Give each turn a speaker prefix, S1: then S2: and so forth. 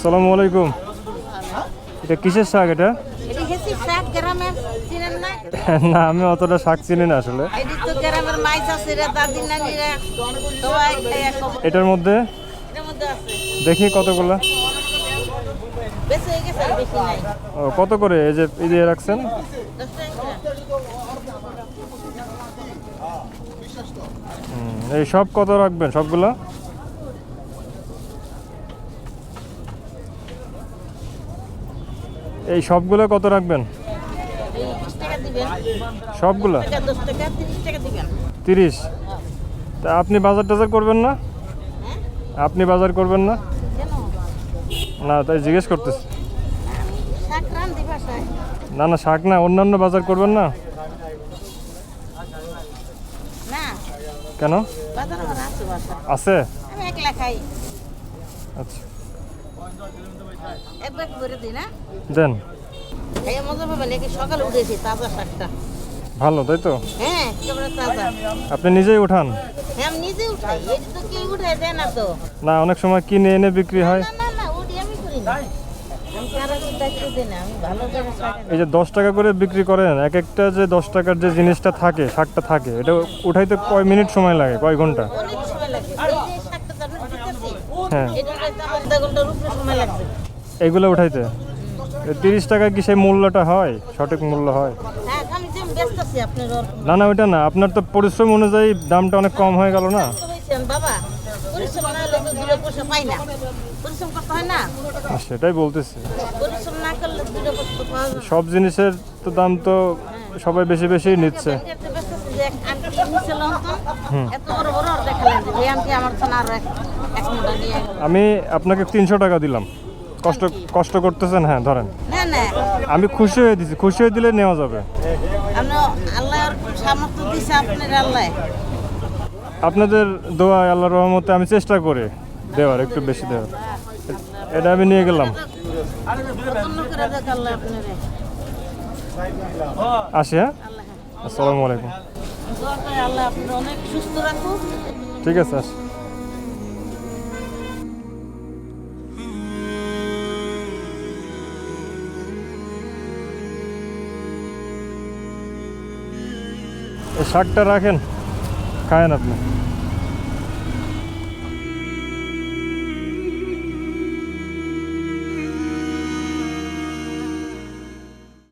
S1: আসসালামু আলাইকুম। এটা কিসের শাক এটা?
S2: না?
S1: আমি অতটা শাক চিনি না আসলে। এটার মধ্যে? দেখি কতগুলো। ও, কত করে? এই যে এই দিয়ে রাখছেন? এই সব কত রাখবেন সবগুলো? এই সবগুলো কত রাখবেন? সবগুলো?
S2: তিরিশ
S1: তিরিশ তা আপনি বাজার টাজার করবেন না?
S2: হ্যাঁ?
S1: আপনি বাজার করবেন না? না তাই জিজ্ঞেস করতেছি। না না শাক না অন্যান্য বাজার করবেন না? কেন?
S2: আছে
S1: আচ্ছা।
S2: এক করে দিই না?
S1: দেন।
S2: এই মজা পাবেন একে সকালে উঠেছি তাজা শাকটা।
S1: ভালো তাই তো?
S2: হ্যাঁ একেবারে তাজা।
S1: আপনি নিজেই উঠান।
S2: হ্যাঁ আমি নিজে উঠাই। এটি তো কেউ উঠাই দেয় না তো।
S1: না অনেক সময় কিনে এনে বিক্রি হয়।
S2: না না না ওটি আমি করি না।
S1: এই যে দশ টাকা করে বিক্রি করেন এক একটা যে দশ টাকার যে জিনিসটা থাকে শাকটা থাকে এটা উঠাইতে কয় মিনিট সময় লাগে কয় ঘণ্টা?
S2: অনেক সময় লাগে। লাগবে
S1: এইগুলো উঠাইতে? তিরিশ টাকা কি সেই মূল্যটা হয়? সঠিক মূল্য হয়?
S2: হ্যাঁ
S1: না না ওইটা না। আপনার তো পরিশ্রম অনুযায়ী দামটা অনেক কম হয়ে গেল না?
S2: হয়
S1: সেটাই বলতেছি। সব জিনিসের তো দাম তো সবাই বেশি বেশি নিচ্ছে।
S2: ব্যাংকের তো ব্যস্ত আছি যে এক আন্টি নিছিল এত বড় বড় আর দেখালেন যে আন্টি আমার তো আরও এক এক মোটা নিয়ে
S1: আমি আপনাকে তিনশো টাকা দিলাম। কষ্ট কষ্ট করতেছেন হ্যাঁ ধরেন।
S2: না না।
S1: আমি খুশি হয়ে দিছি। খুশি হয়ে দিলে নেওয়া যাবে।
S2: আল্লাহর সামর্থ্য দিছে আপনার আল্লাহ।
S1: আপনাদের দোয়া আল্লাহর রহমতে আমি চেষ্টা করি দেওয়ার একটু বেশি দেওয়ার। এটা আমি নিয়ে গেলাম।
S2: আল্লাহ
S1: আসি হ্যাঁ?
S2: আল্লাহ।
S1: আসসালামু আলাইকুম।
S2: দোয়া করে আল্লাহ আপনার অনেক সুস্থ রাখুক
S1: ঠিক আছে, আসি। এই শাকটা রাখেন, খায়েন আপনি।